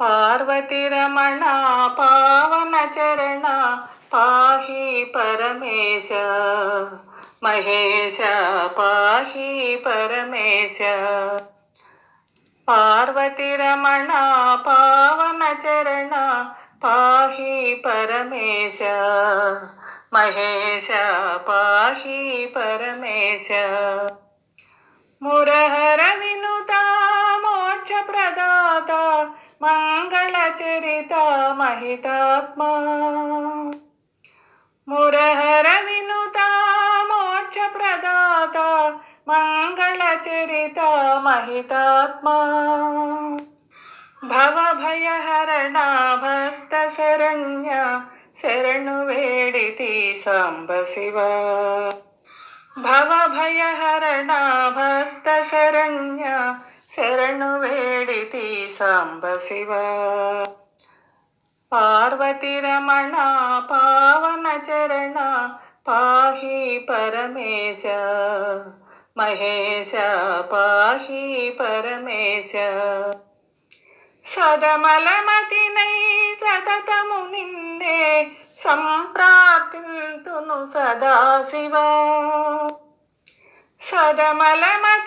पार्वती रमण पावन चरण पाही परमेश। महेश, पाही परमेश। पार्वतीरमण पावनचरण पाही परमेश। महेश, पाही परमेश। मुरह चरित महितात्मा मुरहर विनुता मोक्षप्रदाता मङ्गलचरित महितात्मा भवभयहरणा भक्तशरण्या शरणुवेडिति साम्ब शिव भवभयहरणा भक्तशरण्या శరణు వేడితి సాంబశివ పార్వతి రమణ పావన చరణ పాహి పరమేశ. మహేశ పాహి పరమేశ. సదమలమతినై సతతము నిన్నే సంప్రార్థింతును సదాశివ. సదమలమతి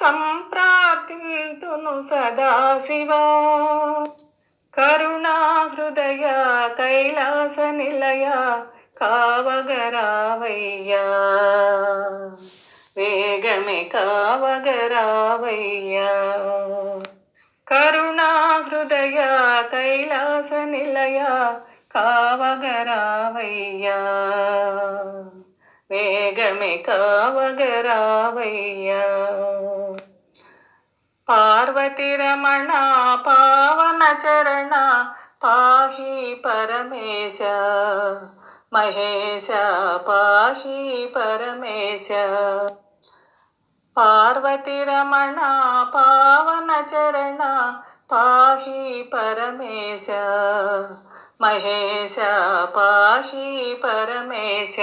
సంప్రార్థింతును సదాశివ. కరుణాహృదయ కైలాస నిలయ కావగరావయ్యా. వేగమే కావగరావయ్యా. కరుణాహృదయ కైలాస నిలయ కావగరావయ్యా. వేగమే కావగరావయ్యా. पार्वती रमण पावन चरण पाही परमेश। महेश पाही परमेश। पार्वतीरमणा पावनचरणा पाही परमेश। महेश पाही परमेश।